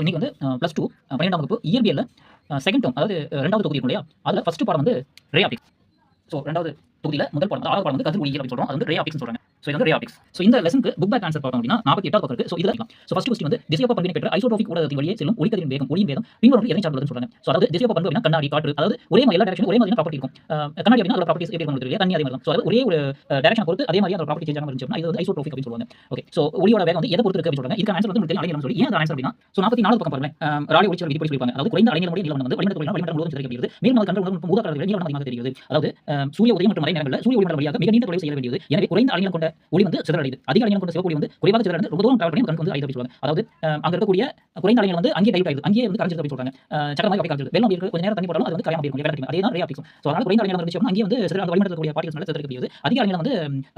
So இன்னைக்கு வந்து plus two பன்னெண்டாம் வகுப்பு இயற்பியலில் செகண்ட் டேர்ம் அதாவது ரெண்டாவது தொகுதி இருக்கும் இல்லையா? அதில் ஃபஸ்ட்டு பாடம் வந்து ரே ஆப்டிக்ஸ் ஸோ ரெண்டாவது தொகுதியில் முதல் பாடம் ஆறாவது பாடம் வந்து கதிர் ஒளியியல் அப்படின்னு சொல்கிறோம் அது வந்து ரே ஆப்டிக்ஸ்னு சொல்கிறாங்க ஸோ இது வந்து ரே ஆப்டிக்ஸ் ஸோ இந்த லெசனுக்கு புக் பேக் ஆன்சர் பார்த்தோம் அப்படின்னா நாற்பத்தி எட்டாவது பக்கம் இருக்கு ஸோ இதில் ஸோ ஃபஸ்ட் கொஸ்டின் வந்து திசையப்ப பண்பினை பெற்ற ஐசோட்ரோபிக் ஊடகத்தின் வழியே செல்லும் ஒளிக்கதிரின் வேகம் ஒளியின் வேகம். பின்வரும் எதை சார்ந்ததுன்னு சொல்றாங்க. ஸோ அதாவது திசையப்ப பண்பு அப்படின்னா கண்ணாடி காற்று அதாவது ஒரே மாதிரி எல்லா டேரக்ஷன் ஒரே மாதிரி ப்ராப்பர்ட்டி இருக்கும். கண்ணாடி அப்படின்னா அதோட ப்ராப்பர்ட்டிஸ் எப்படி இருக்கும் தெரியல தண்ணி அதே மாதிரி ஸோ அதாவது ஒரே ஒரு டேரக்ஷன் பொறுத்து அதே மாதிரி அந்த ப்ராப்பர்ட்டி சேஞ்ச் ஆகாம இருந்துச்சுன்னா இது வந்து ஐசோட்ரோபிக் அப்படின்னு சொல்லுவாங்க. ஓகே ஸோ ஒளியோட வேகம் வந்து எதை பொறுத்து இருக்கு அப்படின்னு சொல்றாங்க. இதுக்கு ஆன்சர் வந்து உங்களுக்கு அலைஞர் சொல்லி. ஏன் ஆன்சர் அப்படின்னா ஸோ நாற்பத்தி நாலு பக்கம் பாருங்க ராலி ஒளிச்சல் விதிப்படி சொல்லிப்பாங்க அதாவது குறைந்த அலைஞர் முறை நிலவரம் வந்து வளிமண்டல ஒளியினால் வளிமண்டலம் முழுவதும் சிதறப்படுகிறது மேலும் அது கண்ட உணர்வு மூத நீளம் அதிகமாக தெரிகிறது அதாவது சூரிய உதயம் மற்றும் மறை நேரங்களில் சூரிய ஒளிமண்டல வழியாக மிக நீண்ட தொலைவு செய்ய வேண்டியது. எனவே குறைந்த அலைஞர் கொண்ட ஒளி வந்து சிதறடையுது அதிக அலைநீளம் கொண்ட சிவப்பு ஒளி வந்து குறைவாக சிதறடைந்து ரொம்ப தூரம் டிராவல் பண்ணி கணக்கு வந்து ஐந்து சொல்லுவாங்க. அதாவது அஹ், அங்க இருக்கக்கூடிய குறைந்த அலைநீளம் வந்து அங்கேயே டைவ் ஆகுது அங்கேயே வந்து கரைஞ்சிருக்கு அப்படின்னு சொல்றாங்க. அஹ், சக்கரமாக அப்படியே கரைஞ்சிருக்கு வெள்ளம் இருக்கு. கொஞ்சம் நேரம் தண்ணி போட்டாலும் அது வந்து கரையாம இருக்கும் வேலை அதே தான் ரே ஆப்டிக்ஸ் ஸோ அதனால குறைந்த அலைநீளம் இருந்துச்சு அங்கே வந்து சிதற அந்த வளிமண்டலத்தில் கூடிய பார்ட்டிகல்ஸ் சிதறக்க முடியுது. அதிக அலைநீளம் வந்து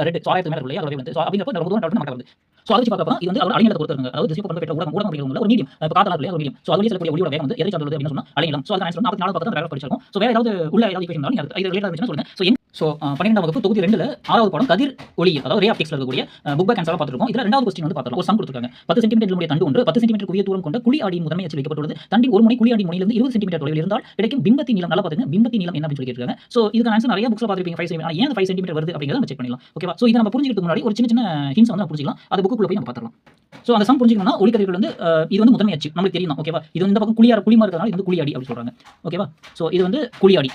ரெட் ஸோ ஆயிரத்து மேலே இல்லையா? அதோட வந்து. ஸோ அப்படிங்கிறப்ப ரொம்ப தூரம் டிராவல் பண்ணி ஸோ அதை வச்சு பார்க்கப்ப இது வந்து அவர் அலைஞரத்தை பொறுத்து அதாவது திசை பண்பு பெற்ற ஊடகம் ஊடகம் அப்படிங்கிற ஒரு மீடியம். இப்போ காத்தலாம் இல்லையா ஒரு மீடியம். ஸோ அதுலேயே செல்லக்கூடிய ஒளியோட வேகம் வந்து எதை அப்படின்னு சொன்னால் அலைஞரம் ஸோ அது ஆன்சர் நாற்பத்தி நாலு பக்கத்தில் டிராவல் படிச்சிருக்கோம் ஸோ வேறு ஏதாவது உள்ள ஏதாவது இக்குவேஷன் இருந்தாலும் அது இது ரிலேட்டாக இருந்துச்சுன்னா சொல்லுங்க. ஸோ ஸோ பன்னெண்டாம் வகுப்பு தொகுதி ரெண்டில் ஆறாவது பாடம் கதிர் ஒளி அதாவது ரே ஆப்டிக்ஸ்ல இருக்கக்கூடிய புக் பேக் ஆன்சராக பார்த்துருக்கோம். இதில் ரெண்டாவது கொஸ்டின் வந்து பார்த்துருக்கோம் ஒரு சம் கொடுத்துருக்காங்க. பத்து சென்டிமீட்டர் உடைய தண்டு ஒன்று பத்து சென்டிமீட்டர் குவிய தூரம் கொண்ட குழி ஆடி முதன்மை அச்சு வைக்கப்பட்டுள்ளது. தண்டின் ஒரு முனை குழி ஆடி முனையிலிருந்து இருபது சென்டிமீட்டர் தொலைவில் இருந்தால் கிடைக்கும் பிம்பத்தின் நீளம். நல்லா பார்த்துங்க. பிம்பத்தின் நீளம் என்ன அப்படின்னு சொல்லி ஸோ இதுக்கு ஆன்சர் நிறைய புக்ஸில் பார்த்துருப்பீங்க. ஃபைவ் சென்டிமீட்டர் ஏன் ஃபைவ் சென்டிமீட்டர் வருது அப்படிங்கிறத நம்ம செக் பண்ணலாம் ஓகேவா ஸோ இதை நம்ம புரிஞ்சுக்கிறதுக்கு முன்னாடி ஒரு சின்ன சின்ன ஹின்ஸ் வந்து புரிஞ்சிக்கலாம். அது புக்குள்ள போய் நம்ம பார்த்துக்கலாம் ஸோ அந்த சம் புரிஞ்சுக்கணும்னா ஒளிக்கதிர்கள் வந்து இது வந்து முதன்மை அச்சு. நம்மளுக்கு தெரியும் ஓகேவா இது இந்த பக்கம் குழியார் குழிமா இருக்கிறதுனால இது வந்து குழியாடி அப்படின்னு சொல்றாங்க. ஓகேவா ஸோ இது வந்து குழியாடி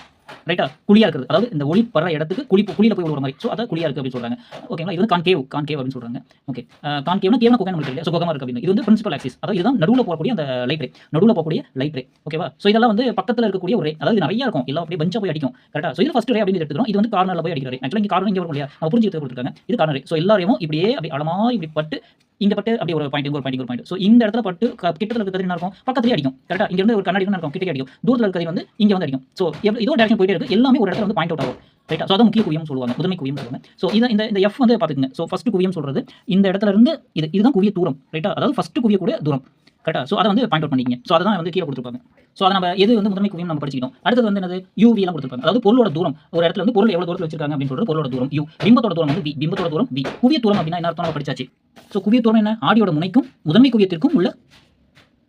ரைட்டா குழியா இருக்குது அதாவது இந்த ஒளி படுற இடத்துக்கு குழி குழியில போய் விழுற மாதிரி. ஸோ அதை குழியா இருக்கு அப்படின்னு சொல்றாங்க. ஓகேங்களா இது வந்து கான்கேவ் கான்கேவ் அப்படின்னு சொல்றாங்க. ஓகே கான்கேவ்னா கேவன கோகன் நம்மளுக்கு தெரியல. ஸோ கோகமா இருக்கு அப்படின்னு. இது வந்து பிரின்சிபல் ஆக்சிஸ் அதாவது இதுதான் நடுவில் போகக்கூடிய அந்த லைட் ரே நடுவில் போகக்கூடிய லைட் ரே ஓகேவா ஸோ இதெல்லாம் வந்து பக்கத்தில் இருக்கக்கூடிய ஒரு அதாவது நிறைய இருக்கும். எல்லாம் அப்படியே பஞ்சா போய் அடிக்கும். கரெக்டா ஸோ இது ஃபர்ஸ்ட் ரே அப்படின்னு எடுத்துக்கிறோம். இது வந்து கார்னரில் போய் அடிக்கிற ஆக்சுவலாக இங்கே கார்னர் இங்கே வரும் இல்லையா? புரிஞ்சு புரிஞ்சுட்டு கொடுத்துருக்காங்க இது கார்னர் ஸோ எல்லாரையும் இப்படியே அப்படி அளமா இப்படி பட்டு இங்க பட்டு அப்படி ஒரு பாயிண்ட் ஒரு பாயிண்ட் ஒரு பாயிண்ட் ஸோ இந்த இடத்துல பட்டு கிட்டத்தில் இருக்கிறது என்ன இருக்கும்? பக்கத்துலேயே அடிக்கும். கரெக்டாக இங்க இருந்து ஒரு கண்ணாடி இருக்கும் கிட்டே அடிக்கும். தூரத்தில் இருக்கிறது வந்து இங்க வந்து அடிக்கும். ஸோ இதோ டேரக்ஷன் போயிட்டே இருக்கு. எல்லாமே ஒரு இடத்துல வந்து பாயிண்ட் அவுட் ஆகும். ரைட்டா ஸோ அதான் முக்கிய குவியம் சொல்லுவாங்க. முதன்மை குவியம் சொல்லுவாங்க. ஸோ இதை இந்த இந்த எஃப் வந்து பார்த்துக்கங்க. ஸோ ஃபர்ஸ்ட் குவியம் சொல்றது இந்த இடத்துல இருந்து இது இதுதான் குவிய தூரம். ரைட்டா அதாவது ஃபர்ஸ்ட் குவிய கூட தூரம். கரெக்டா ஸோ அதை வந்து பாயிண்ட் அவுட் பண்ணிக்கிங்க. ஸோ அதான் வந்து கீழே கொடுத்துருப்பாங்க. ஸோ அதை நம்ம எது வந்து முதன்மை குவியம் நம்ம படிச்சிக்கணும் அடுத்தது வந்து என்னது? யூவி எல்லாம் கொடுத்துருப்பாங்க. அதாவது பொருளோட தூரம். ஒரு இடத்துல வந்து பொருள் எவ்வளவு தூரத்தில் வச்சிருக்காங்க அப்படின்னு சொல்லிட்டு பொருளோட தூரம். யூ பிம்பத்தோட தூரம் வந்து வி பிம்பத்தோட தூரம் வி குவிய தூரம் அப்படின்னா என்ன அர்த்தம்? நம்ம படிச்சாச்சு. ஸோ குவிய தூரம் என்ன? ஆடியோட முனைக்கும் முதன்மை குவியத்திற்கும் உள்ள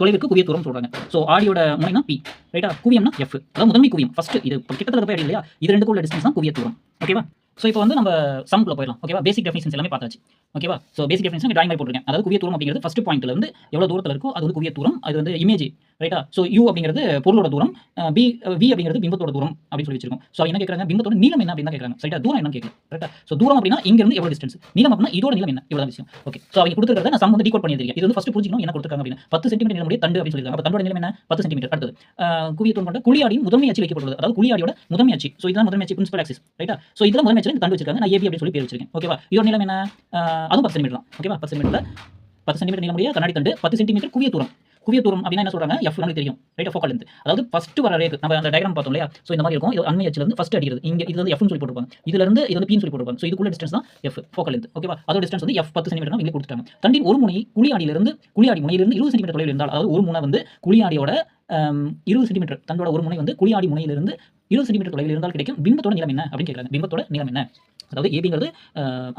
தொலைவிற்கு குவிய தூரம் சொல்றாங்க. ஸோ ஆடியோட முனைனா பி ரைட்டா குவியம்னா எஃப் அதாவது முதன்மை குவியம். ஃபர்ஸ்ட் இது கிட்டத்தட்ட போய் இல்லையா? இது ரெண்டுக்கும் உள்ள டிஸ்டன்ஸ் தான் குவிய தூரம். ஓகேவா ஸோ இப்போ வந்து நம்ம சம்குள்ள போயிடலாம். ஓகேவா பேசிக் டெஃபினிஷன்ஸ் எல்லாமே பார்த்தாச்சு. ஓகேவா ஸோ பேசிக் டெஃபினிஷன் டிராயிங் மாதிரி போட்டிருக்கேன். அதாவது குவிய தூரம் அப்படிங்கிறது ஃபஸ்ட் பாயிண்ட்ல இருந்து எவ்வளோ தூரத்தில் இருக்கோ அது வந்து குவிய தூரம் அது வந்து இமேஜ் ரைட்டா ஸோ யூ அப்படிங்கிறது பொருளோட தூரம் பி வி அப்படிங்கிறது பிம்பத்தோட தூரம் அப்படின்னு சொல்லி வச்சிருக்கோம். ஸோ என்ன கேட்குறாங்க பிம்பத்தோட நீளம் என்ன அப்படின்னு கேட்குறாங்க ரைட்டா தூரம் என்ன கேட்கல ரைட்டா ஸோ தூரம் அப்படின்னா இங்க இருந்து எவ்வளவு டிஸ்டன்ஸ் நீளம் அப்படின்னா இதோட நீளம் என்ன? இவ்வளோ விஷயம். ஓகே ஸோ அவங்க கொடுத்துருக்கிறத நான் சம் வந்து டீகோட் பண்ணியிருக்கேன் இது வந்து ஃபஸ்ட் புரிஞ்சிக்கணும். என்ன கொடுத்துருக்காங்க அப்படின்னா. பத்து சென்டிமீட்டர் நிலமுடைய தண்டு அப்படின்னு சொல்லியிருக்காங்க. அப்போ தண்டோட நிலம் என்ன? பத்து சென்டிமீட்டர் அடுத்தது ஆஹ் தூரம் கொண்ட குழியாடியின் முதன்மை அச்சு வைக்கப்பட்டுள்ளது. அதாவது குழியாடியோட முதன்மை அச்சு. ஸோ இதுதான் முதன்மை அச்சு பிரின்சிபல் ஆக்சிஸ் ரைட்டா ஸோ இதெல்லாம் முதன்மை அச்சு தண்டு வச்சிருக்காங்க. நான் ஏபி அப்படின்னு சொல்லி பேர் வச்சிருக்கேன். ஓகேவா இதோட நிலம் என்ன? அதுவும் பத்து சென்டிமீட்டர் தான். ஓகேவா பத்து சென்டிமீட்டர் பத்து சென்டிமீட்டர் நீளமுடைய கண்ணாடி தண்டு பத்து சென்டிமீட்டர் குவிய தூரம். குவிய தூரம் அப்படின்னா என்ன சொல்றாங்க? எஃப் நமக்கு தெரியும். ரைட் ஃபோக்கல் லென்த் அதாவது ஃபர்ஸ்ட் வர ரேக்கு நம்ம அந்த டயக்ராம் பார்த்தோம் இல்லையா? ஸோ இந்த மாதிரி இருக்கும். இது அண்மை அச்சுல இருந்து ஃபர்ஸ்ட் அடிக்கிறது. இங்கே இது வந்து எஃப்னு சொல்லி போட்டுருப்பாங்க. இதுல இருந்து இது வந்து பீன் சொல்லி போட்டுருப்பாங்க. ஸோ இதுக்குள்ள டிஸ்டன்ஸ் தான் எஃப் ஃபோக்கல் லென்த் ஓகேவா அதோட டிஸ்டன்ஸ் வந்து எஃப் பத்து சென்டிமீட்டர் இங்கே கொடுத்துட்டாங்க. தண்டின் ஒரு முனை குழியாடியிலிருந்து குழியாடி முனையிலிருந்து இருபது சென்டிமீட்டர் தொலைவில் இருந்தால் அதாவது ஒரு முனை வந்து குழியாடியோட இருபது சென்டிமீட்டர் தண்டோட ஒரு முனை வந்து குழியாடி முனையிலிருந்து இருபது சென்டிமீட்டர் தொலைவில் இருந்தால் கிடைக்கும். பிம்பத்தோட நிலம் என்ன? அப்படின்னு கேட்குறாங்க. பிம்பத்தோட நிலம் என்ன? அதாவது ஏபிங்கிறது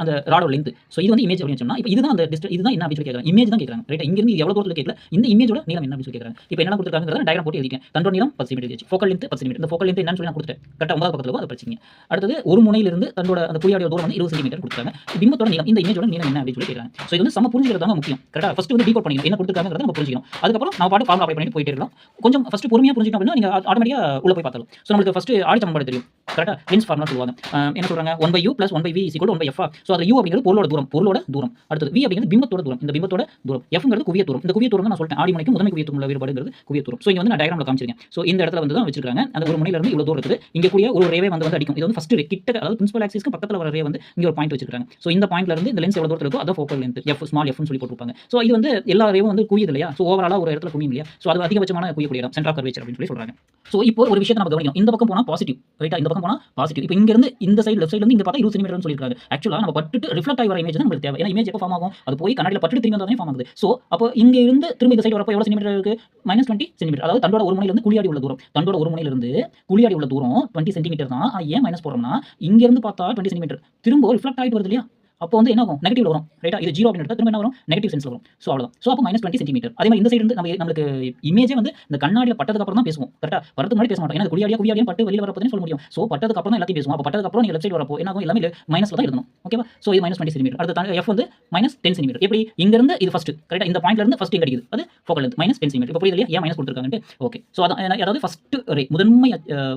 அந்த ராடோட லென்த் ஸோ இது வந்து இமேஜ் அப்படின்னு சொன்னா இப்போ இதுதான் அந்த டிஸ்ட் இதுதான் என்ன அப்படின்னு சொல்லி கேட்குறாங்க இமேஜ் தான் கேட்குறாங்க ரைட் இங்கிருந்து எவ்வளோ தூரத்தில் கேட்கல இந்த இமேஜோட நீளம் என்ன அப்படின்னு சொல்லி கேட்குறாங்க இப்போ என்ன கொடுத்துருக்காங்க டயக்ராம் போட்டு எழுதிக்கேன் தண்டோ நீளம் பத்து சென்டிமீட்டர் ஃபோக்கல் லென்த் பத்து சென்டிமீட்டர் இந்த ஃபோக்கல் லென்த் என்னன்னு சொல்லி நான் கொடுத்துட்டேன். கரெக்டாக ஒன்பது பக்கத்தில் அதை படிச்சிங்க அடுத்தது ஒரு முனையிலிருந்து தன்னோட அந்த குழியாடியோட தூரம் வந்து இருபது சென்டிமீட்டர் கொடுத்தாங்க பிம்பத்தோட நீளம் இந்த இமேஜோட நீளம் என்ன அப்படின்னு சொல்லி கேட்குறாங்க ஸோ இது வந்து சம புரிஞ்சுக்கிறது தான் முக்கியம். கரெக்டாக ஃபஸ்ட்டு வந்து டீகோட் பண்ணிக்கணும். என்ன கொடுத்துருக்காங்கிறத நம்ம புரிஞ்சிக்கணும். அதுக்கப்புறம் நான் பாட்டு ஃபார்ம் அப்ளை பண்ணிட்டு போயிட்டு இருக்கலாம். கொஞ்சம் ஃபஸ்ட்டு பொறுமையாக புரிஞ்சிட்டோம் அப்படின்னா நீங்கள் ஆட்டோமேட்டிக்காக உள்ள போய் பார்த்தலாம் ஸோ நம்மளுக்கு ஃபஸ்ட்டு ஆடி சமன்பாடு தெரியும். கரெக்டாக லென்ஸ் ஃபார்ம்லாம் சொல்லுவாங்க. என்ன சொல்கிறாங்க one by U plus one by V is equal one by F so அது யூ அப்படிங்கிறது பொருளோட தூரம் பொருளோட தூரம். அடுத்தது வி அப்படிங்கிறது பிம்பத்தோட தூரம். இந்த பிம்பத்தோட தூரம் எஃப்ங்கிறது குவிய தூரம். இந்த குவிய தூரம் நான் சொல்லிட்டேன். ஆடி மணிக்கு முதன்மை குவிய தூரம் உள்ள வேறுபாடுங்கிறது குவிய தூரம். ஸோ இங்கே வந்து நான் டயக்ராமில் காமிச்சிருக்கேன். ஸோ இந்த இடத்துல வந்து தான் வச்சிருக்காங்க. அந்த ஒரு முனையில இவ்வளோ தூரம் இருக்குது. இங்கே கூடிய ஒரு ரேவே வந்து வந்து அடிக்கும். இது வந்து ஃபஸ்ட் ரே கிட்ட அதாவது பிரின்சிபல் ஆக்சிஸ்க்கு பக்கத்தில் வர ரே வந்து இங்கே ஒரு பாயிண்ட் வச்சிருக்காங்க. ஸோ இந்த பாயிண்ட்ல இருந்து இந்த லென்ஸ் எவ்வளோ தூரத்தில் இருக்கோ அதை ஃபோக்கல் லென்த் எஃப் ஸ்மால் எஃப்னு சொல்லி போட்டுருப்பாங்க. ஸோ இது வந்து எல்லா ரேவும் வந்து குவியுது இல்லையா? ஸோ ஓவராலாக ஒரு இடத்துல குவியும் இல்லையா? ஸோ அது அதிகபட்சமான குவியக்கூடிய இடம். சென்டர் ஆஃப் கர்வேச்சர் அப்படின்னு சொல்லி சொல்கிறாங்க ஸோ இப்போ ஒரு விஷயத்தை நம்ம கவனிக்கும் இந்த பக்கம் போனால் பாசிட்டிவ் ரைட்டா இந்த பக்கம் போனால் பாசிட்டிவ் இப்போ இங்கிருந்து இந்த சைடு லெஃப்ட் சைடு இருந்து இங்க பார்த்தா இருபது சென்டிமீட்டர் சொல்லியிருக்காங்க ஆக்சுவலாக நம்ம பட்டுட்டு ரிஃப்ளெக்ட் ஆகி வர இமேஜ் தான் நம்மளுக்கு தேவை. ஏன்னா இமேஜ் எப்போ ஃபார்ம் ஆகும்? அது போய் கண்ணாடியில் பட்டு திரும்பி வந்தால் ஃபார்ம் ஆகுது. ஸோ அப்போ இங்க இருந்து திரும்ப இந்த சைடு வரப்போ எவ்வளோ சென்டிமீட்டர் இருக்குது மைனஸ் டுவெண்ட்டி சென்டிமீட்டர் அதாவது தண்டோட ஒரு முனையிலிருந்து குழியாடி உள்ள தூரம். தண்டோட ஒரு முனையிலிருந்து குழியாடி உள்ள தூரம் டுவெண்ட்டி சென்டிமீட்டர் தான். ஏன் மைனஸ் போகிறோம்னா இங்க இருந்து பார்த்தா டுவெண்ட்டி சென்டிமீட்டர் திரும்ப ரிஃப்ளெக்ட் ஆகிட்டு வருது இல்லையா? அப்போ வந்து என்ன ஆகும் நெகட்டிவ் வரும் ரைட்டா இது ஜீரோ அப்படின்னு திரும்ப என்ன வரும்? நெகட்டிவ் சென்ஸ்ல வரும். ஸோ அவ்வளோதான் ஸோ அப்போ மைனஸ் டுவெண்ட்டி சென்டிமீட்டர் அதே மாதிரி இந்த சைடு இருந்து நம்ம நம்மளுக்கு இமேஜே வந்து இந்த கண்ணாடியில் பட்டதுக்கு அப்புறம் தான் பேசுவோம் கரெக்டாக வரதுக்கு முன்னாடி பேச மாட்டோம். ஏன்னா குடியாடியா குடியாடியா பட்டு வெளியில் வரப்போதுன்னு சொல்ல முடியும். ஸோ பட்டதுக்கு அப்புறம் தான் எல்லாத்தையும் பேசுவோம். அப்போ பட்டதுக்கு அப்புறம் நீங்க லெஃப்ட் சைடு வரப்போ என்ன ஆகும்? எல்லாமே மைனஸ்ல தான் இருக்கணும் ஓகேவா ஸோ இது மைனஸ் டுவெண்ட்டி சென்டிமீட்டர் அடுத்த எஃப் வந்து மைனஸ் டென் சென்டிமீட்டர் எப்படி? இங்க இருந்து இது ஃபர்ஸ்ட் கரெக்டாக இந்த பாயிண்ட்ல இருந்து ஃபர்ஸ்ட் எங்க அடிக்குது? அது ஃபோக்கல் இருந்து மைனஸ் டென் சென்டிமீட்டர் இப்போ புரியுது இல்லையா? ஏன் மைனஸ் கொடுத்துருக்காங்கன்ட்டு? ஓகே ஸோ அதான் அதாவது ஃபர்ஸ்ட் ரே முதன்மை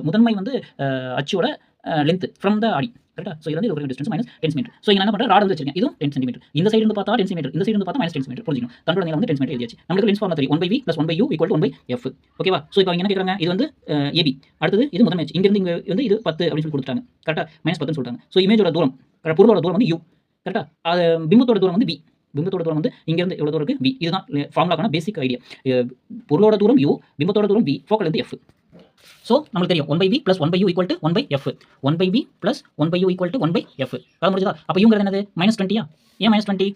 முதன்மை வந்து அச்சோட லென்த் ஃப்ரம் த ஆடி கரெக்டா ஸோ இது வந்து ஒரு distance minus ten centimetre so என்ன பண்ணுறேன் ராட் வந்து வச்சிருக்கேன். இதுவும் டென் சென்டிமீட்டர் இந்த சைடு இருந்து பார்த்தா டென் சென்டிமீட்டர் இந்த சைடு இருந்து பார்த்தா மைனஸ் டென் சென்டிமீட்டர் புரிஞ்சிக்கணும். தண்டோட நீளம் வந்து டென் சென்டிமீட்டர் எழுதியாச்சு. நமக்கு லென்ஸ் ஃபார்ம் தெரியும். One by v plus one by u equal one by f ஓகேவா ஸோ இப்போ அவங்க என்ன கேட்குறாங்க இது வந்து ஏபி அடுத்தது இது முதன்மை மேட்ச் இங்கிருந்து இங்க வந்து இது பத்து அப்படின்னு சொல்லி கொடுத்துட்டாங்க. கரெக்டாக மைனஸ் பத்துன்னு சொல்லிட்டாங்க. ஸோ இமேஜோட தூரம். பொருளோட தூரம் வந்து யூ கரெக்டாக அது பிம்பத்தோட தூரம் வந்து வி பிம்பத்தோட தூரம் வந்து இங்கேருந்து எவ்வளோ தூரம் இருக்குது வி இதுதான் ஃபார்முலாக்கான பேசிக் ஐடியா பொருளோட தூரம் யூ பிம்பத்தோட தூரம் வி ஃபோக்கல் வந்து எஃப் ஸோ நமக்கு தெரியும். One by v plus one by u equal to one by f one by v plus one by u equal to one by f அது முடிஞ்சதா? அப்போ இவங்கிறது என்னது? மைனஸ் டுவெண்ட்டியா ஏன் மைனஸ் டுவெண்ட்டி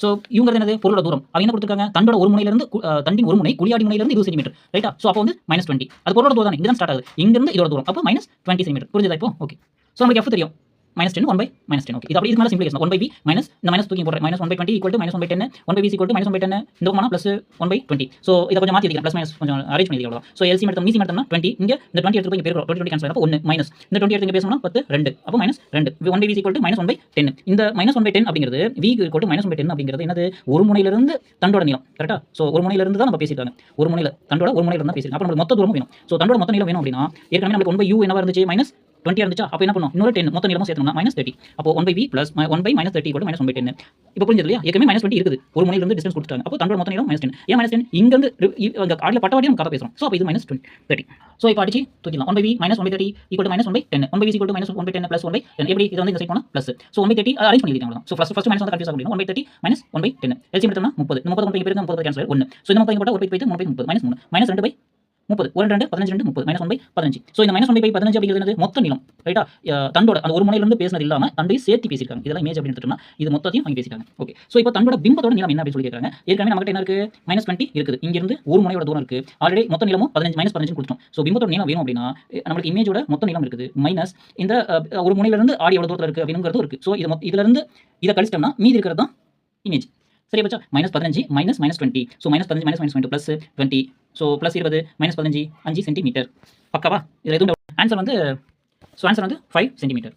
ஸோ இவங்கிறது என்னது? பொருளோட தூரம். அவங்க என்ன கொடுத்துருக்காங்க? தண்டோட ஒரு முனையிலிருந்து தண்டின் ஒரு முனை குளியாடி முனையிலிருந்து இருபது சென்டிமீட்டர் ரைட்டா ஸோ அப்போ வந்து மைனஸ் டுவெண்ட்டி அது பொருளோட தூரம் தானே. தான் ஸ்டார்ட் ஆகுது. இங்கிருந்து இதோட தூரம். அப்போ மைனஸ் டுவெண்ட்டி சென்டிமீட்டர் புரிஞ்சதா இப்போ? ஓகே ஸோ நமக்கு எஃப் தெரியும். Minus ten one by minus ten okay இது அப்படி இது மேலே simplification one by b minus இந்த மைனஸ் தூக்கி போடுறேன் minus one by twenty equal to minus one by ten one by b equal minus one by ten இந்த பக்கமான plus one by twenty so இதை கொஞ்சம் மாற்றி ப்ளஸ் மைனஸ் கொஞ்சம் arrange பண்ணி அவ்வளோ ஸோ எல்சி மட்டும் மீசி எடுத்தோம்னா டுவெண்ட்டி இங்கே இந்த டுவெண்ட்டி எடுத்து போய் பேர் டுவெண்ட்டி டுவெண்ட்டி கேன்சல் அப்போ ஒன்று மைனஸ் இந்த டுவெண்ட்டி எடுத்து பேசணும்னா பத்து ரெண்டு அப்போ மைனஸ் ரெண்டு one by v equal minus one by ten இந்த மைனஸ் ஒன் பை டென் அப்படிங்கிறது v equal minus one by ten அப்படிங்கிறது என்னது ஒரு முனையிலிருந்து தண்டோட நீளம் கரெக்டாக ஸோ ஒரு முனையிலிருந்து தான் நம்ம பேசியிருக்காங்க ஒரு முனையில் தண்டோட ஒரு முனையிலிருந்து தான் பேசியிருக்காங்க அப்போ நமக்கு மொத்த தூரம் வேணும் ஸோ தண்டோட மொத்த நீளம் வேணும் அப்படின்னா ஏற்கனவே நமக்கு ஒன் பை யூ என்னவா இருந்துச்சு மைனஸ் டுவெண்ட்டி இருந்துச்சா அப்போ என்ன பண்ணும் இன்னொரு டென் மொத்த நீளமும் சேர்த்தோம்னா மைனஸ் தேர்ட்டி அப்போ one by v one by minus thirty கூட மைனஸ் ஒன் பை டென் இப்போ புரிஞ்சது இல்லையா ஏற்கனவே மைனஸ் டுவெண்ட்டி இருக்குது ஒரு முனையிலிருந்து டிஸ்டன்ஸ் கொடுத்தாங்க அப்போ தண்டோட மொத்த நீளம் மைனஸ் டென் ஏன் மைனஸ் டென் இங்கிருந்து அங்கே பட்டவாடி நம்ம கதை பேசுகிறோம் ஸோ அப்போ இது மைனஸ் டுவெண்ட்டி தேர்ட்டி ஸோ இப்போ அடிச்சு தூக்கிடலாம் one by v minus one by thirty equal minus one by ten one by v equal minus one by ten plus one by ten எப்படி இது வந்து இந்த சைட் போனால் plus so one by thirty arrange பண்ணியிருக்காங்க so first first minus வந்து confuse one by thirty minus one by ten எடுத்தோம்னா முப்பது முப்பது முப்பது பேருக்கு முப்பது கேன்சல் ஒன்று ஸோ இந்த முப்பது போட்டால் ஒரு பை போயிட்டு மூணு பை முப்பது மைனஸ் மூணு மைனஸ் ரெண்டு பை முப்பது. ஒரு ரெண்டு பதினஞ்சு ரெண்டு முப்பது. மைனஸ் ஒன் பை பதினஞ்சு. ஸோ இந்த மைனஸ் ஒன் பை பதினஞ்சு அப்படிங்கிறது மொத்த நீளம். ரைட்டா தண்டோட அந்த ஒரு முனையிலிருந்து பேசினது இல்லாமல் தண்டையும் சேர்த்து பேசியிருக்காங்க. இதெல்லாம் இமேஜ் அப்படின்னு இது மொத்தத்தையும் அவங்க பேசியிருக்காங்க. ஓகே ஸோ இப்போ தண்டோட பிம்பத்தோட நீளம் என்ன அப்படின்னு சொல்லி ஏற்கனவே நமக்கு என்ன இருக்கு? மைனஸ் டுவெண்ட்டி இருக்குது. இங்கிருந்து ஒரு முனையோட தூரம் இருக்கு. ஆல்ரெடி மொத்த நீளமும் பதினஞ்சு மைனஸ் பதினஞ்சு கொடுத்தோம் ஸோ பிம்பத்தோட நீளம் வேணும் அப்படின்னா நம்மளுக்கு இமேஜோட மொத்த நீளம் இருக்குது. மைனஸ் இந்த ஒரு முனையிலிருந்து ஆடி எவ்வளோ தூரத்தில் இருக்குது அப்படிங்கிறது இருக்கு. ஸோ இது மொத்த- இதுல இருந்து இதை கழிச்சிட்டோம்னா மீதி இருக்கிறது தான் இமேஜ் சரி பச்சா. மைனஸ் பதினஞ்சு minus minus twenty so minus பதினஞ்சு minus minus twenty plus twenty so plus இருபது மைனஸ் பதினஞ்சு அஞ்சு சென்டிமீட்டர் பக்காவா? இதில் எதுவும் ஆன்சர் வந்து ஸோ ஆன்சர் வந்து ஃபைவ் சென்டிமீட்டர்